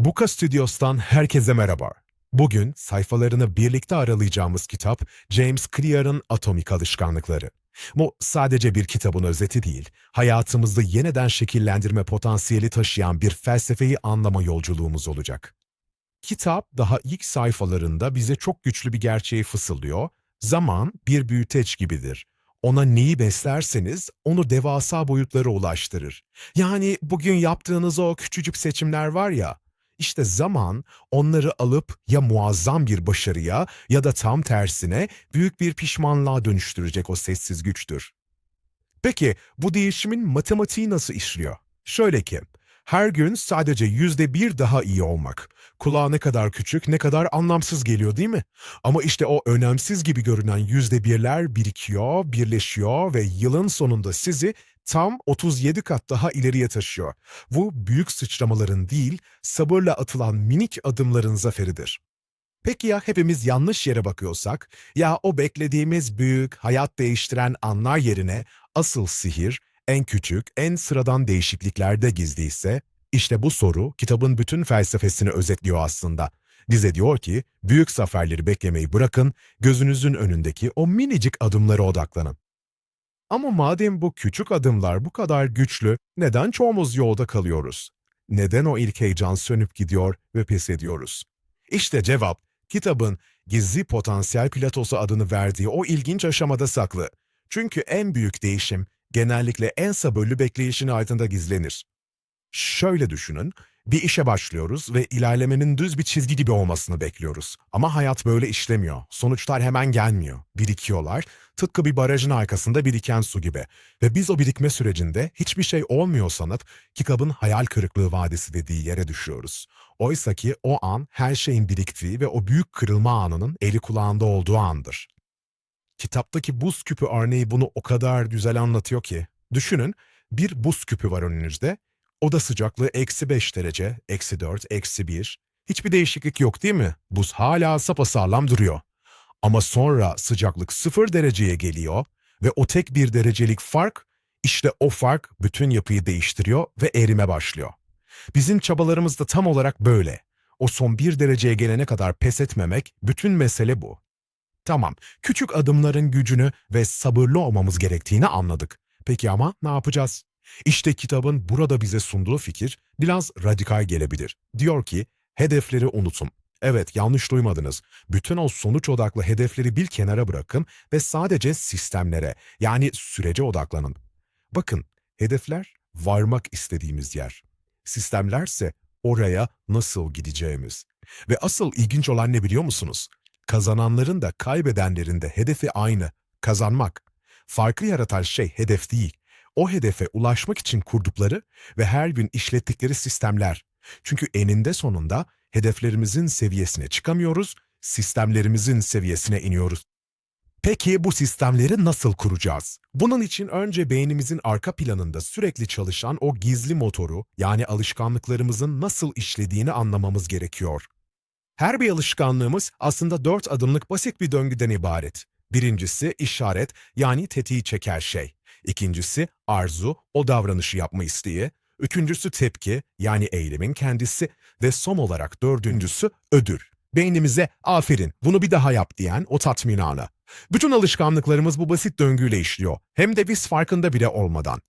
Buka Studios'tan herkese merhaba. Bugün sayfalarını birlikte aralayacağımız kitap James Clear'ın Atomik Alışkanlıkları. Bu sadece bir kitabın özeti değil, hayatımızı yeniden şekillendirme potansiyeli taşıyan bir felsefeyi anlama yolculuğumuz olacak. Kitap daha ilk sayfalarında bize çok güçlü bir gerçeği fısıldıyor. Zaman bir büyüteç gibidir. Ona neyi beslerseniz onu devasa boyutlara ulaştırır. Yani bugün yaptığınız o küçücük seçimler var ya, işte zaman onları alıp ya muazzam bir başarıya ya da tam tersine büyük bir pişmanlığa dönüştürecek o sessiz güçtür. Peki bu değişimin matematiği nasıl işliyor? Şöyle ki, her gün sadece yüzde bir daha iyi olmak. Kulağa ne kadar küçük, ne kadar anlamsız geliyor değil mi? Ama işte o önemsiz gibi görünen yüzde birler birikiyor, birleşiyor ve yılın sonunda sizi tam 37 kat daha ileriye taşıyor. Bu büyük sıçramaların değil, sabırla atılan minik adımların zaferidir. Peki ya hepimiz yanlış yere bakıyorsak, ya o beklediğimiz büyük, hayat değiştiren anlar yerine asıl sihir, en küçük, en sıradan değişikliklerde gizliyse, işte bu soru kitabın bütün felsefesini özetliyor aslında. Bize diyor ki, büyük zaferleri beklemeyi bırakın, gözünüzün önündeki o minicik adımlara odaklanın. Ama madem bu küçük adımlar bu kadar güçlü, neden çoğumuz yolda kalıyoruz? Neden o ilk heyecan sönüp gidiyor ve pes ediyoruz? İşte cevap, kitabın gizli potansiyel platosu adını verdiği o ilginç aşamada saklı. Çünkü en büyük değişim genellikle en sabırlı bekleyişin altında gizlenir. Şöyle düşünün, bir işe başlıyoruz ve ilerlemenin düz bir çizgi gibi olmasını bekliyoruz. Ama hayat böyle işlemiyor. Sonuçlar hemen gelmiyor. Birikiyorlar, tıpkı bir barajın arkasında biriken su gibi. Ve biz o birikme sürecinde hiçbir şey olmuyor sanıp kitabın hayal kırıklığı vadisi dediği yere düşüyoruz. Oysa ki o an her şeyin biriktiği ve o büyük kırılma anının eli kulağında olduğu andır. Kitaptaki buz küpü örneği bunu o kadar güzel anlatıyor ki. Düşünün, bir buz küpü var önünüzde. Oda sıcaklığı eksi 5 derece, eksi 4, eksi 1. Hiçbir değişiklik yok değil mi? Buz hala sapasağlam duruyor. Ama sonra sıcaklık 0 dereceye geliyor ve o tek bir derecelik fark, işte o fark bütün yapıyı değiştiriyor ve erime başlıyor. Bizim çabalarımız da tam olarak böyle. O son bir dereceye gelene kadar pes etmemek, bütün mesele bu. Tamam, küçük adımların gücünü ve sabırlı olmamız gerektiğini anladık. Peki ama ne yapacağız? İşte kitabın burada bize sunduğu fikir biraz radikal gelebilir. Diyor ki, hedefleri unutun. Evet, yanlış duymadınız. Bütün o sonuç odaklı hedefleri bir kenara bırakın ve sadece sistemlere, yani sürece odaklanın. Bakın, hedefler varmak istediğimiz yer. Sistemlerse oraya nasıl gideceğimiz. Ve asıl ilginç olan ne biliyor musunuz? Kazananların da kaybedenlerin de hedefi aynı, kazanmak. Farkı yaratan şey hedef değil, o hedefe ulaşmak için kurdukları ve her gün işlettikleri sistemler. Çünkü eninde sonunda hedeflerimizin seviyesine çıkamıyoruz, sistemlerimizin seviyesine iniyoruz. Peki bu sistemleri nasıl kuracağız? Bunun için önce beynimizin arka planında sürekli çalışan o gizli motoru, yani alışkanlıklarımızın nasıl işlediğini anlamamız gerekiyor. Her bir alışkanlığımız aslında dört adımlık basit bir döngüden ibaret. Birincisi işaret, yani tetiği çeker şey. İkincisi arzu, o davranışı yapma isteği. Üçüncüsü tepki, yani eylemin kendisi. Ve son olarak dördüncüsü ödül. Beynimize aferin, bunu bir daha yap diyen o tatminanı. Bütün alışkanlıklarımız bu basit döngüyle işliyor. Hem de biz farkında bile olmadan.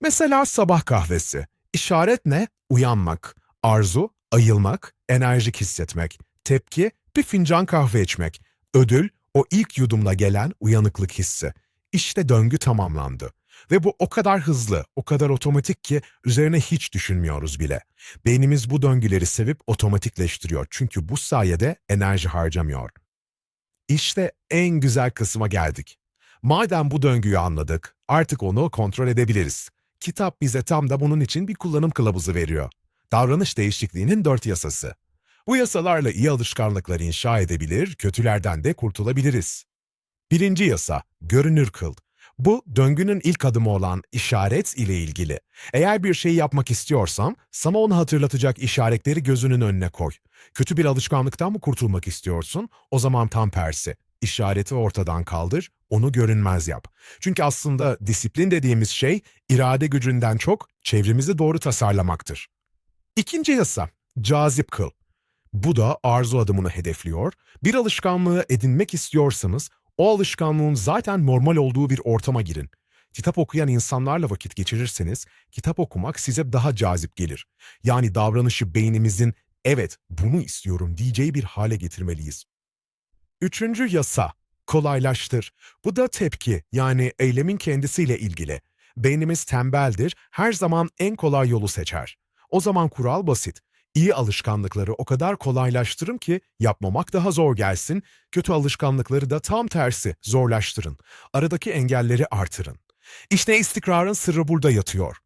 Mesela sabah kahvesi. İşaret ne? Uyanmak. Arzu, ayılmak, enerjik hissetmek. Tepki, bir fincan kahve içmek. Ödül, o ilk yudumla gelen uyanıklık hissi. İşte döngü tamamlandı. Ve bu o kadar hızlı, o kadar otomatik ki üzerine hiç düşünmüyoruz bile. Beynimiz bu döngüleri sevip otomatikleştiriyor çünkü bu sayede enerji harcamıyor. İşte en güzel kısma geldik. Madem bu döngüyü anladık, artık onu kontrol edebiliriz. Kitap bize tam da bunun için bir kullanım kılavuzu veriyor. Davranış değişikliğinin dört yasası. Bu yasalarla iyi alışkanlıklar inşa edebilir, kötülerden de kurtulabiliriz. Birinci yasa, görünür kıl. Bu döngünün ilk adımı olan işaret ile ilgili. Eğer bir şeyi yapmak istiyorsam, sana onu hatırlatacak işaretleri gözünün önüne koy. Kötü bir alışkanlıktan mı kurtulmak istiyorsun? O zaman tam tersi. İşareti ortadan kaldır, onu görünmez yap. Çünkü aslında disiplin dediğimiz şey, irade gücünden çok çevremizi doğru tasarlamaktır. İkinci yasa, cazip kıl. Bu da arzu adımını hedefliyor. Bir alışkanlığı edinmek istiyorsanız o alışkanlığın zaten normal olduğu bir ortama girin. Kitap okuyan insanlarla vakit geçirirseniz kitap okumak size daha cazip gelir. Yani davranışı beynimizin evet bunu istiyorum diyeceği bir hale getirmeliyiz. Üçüncü yasa, kolaylaştır. Bu da tepki yani eylemin kendisiyle ilgili. Beynimiz tembeldir, her zaman en kolay yolu seçer. O zaman kural basit. İyi alışkanlıkları o kadar kolaylaştırın ki yapmamak daha zor gelsin, kötü alışkanlıkları da tam tersi zorlaştırın. Aradaki engelleri artırın. İşte istikrarın sırrı burada yatıyor.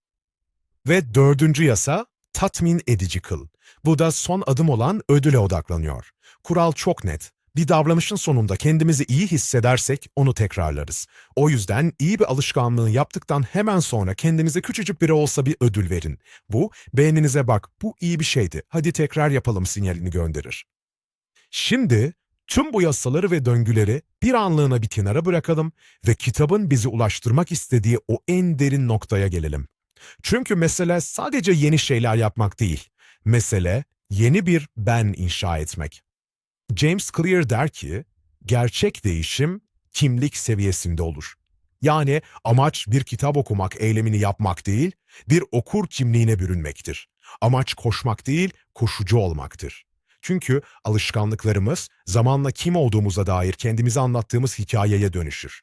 Ve dördüncü yasa, tatmin edici kıl. Bu da son adım olan ödüle odaklanıyor. Kural çok net. Bir davranışın sonunda kendimizi iyi hissedersek onu tekrarlarız. O yüzden iyi bir alışkanlığı yaptıktan hemen sonra kendinize küçücük biri olsa bir ödül verin. Bu, beğeninize bak bu iyi bir şeydi, hadi tekrar yapalım sinyalini gönderir. Şimdi tüm bu yasaları ve döngüleri bir anlığına bir kenara bırakalım ve kitabın bizi ulaştırmak istediği o en derin noktaya gelelim. Çünkü mesele sadece yeni şeyler yapmak değil. Mesele yeni bir ben inşa etmek. James Clear der ki, gerçek değişim kimlik seviyesinde olur. Yani amaç bir kitap okumak eylemini yapmak değil, bir okur kimliğine bürünmektir. Amaç koşmak değil, koşucu olmaktır. Çünkü alışkanlıklarımız zamanla kim olduğumuza dair kendimize anlattığımız hikayeye dönüşür.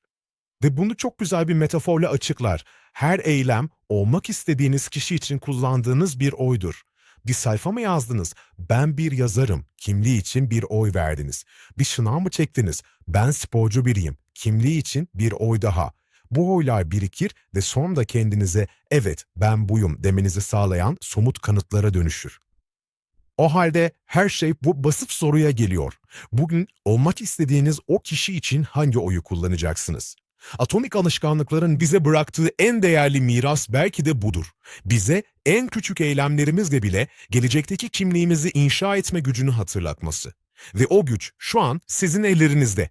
Ve bunu çok güzel bir metaforla açıklar. Her eylem olmak istediğiniz kişi için kullandığınız bir oydur. Bir sayfa mı yazdınız? Ben bir yazarım. Kimliği için bir oy verdiniz. Bir şınav mı çektiniz? Ben sporcu biriyim. Kimliği için bir oy daha. Bu oylar birikir ve sonunda kendinize evet ben buyum demenizi sağlayan somut kanıtlara dönüşür. O halde her şey bu basit soruya geliyor. Bugün olmak istediğiniz o kişi için hangi oyu kullanacaksınız? Atomik alışkanlıkların bize bıraktığı en değerli miras belki de budur. Bize en küçük eylemlerimizle bile gelecekteki kimliğimizi inşa etme gücünü hatırlatması. Ve o güç şu an sizin ellerinizde.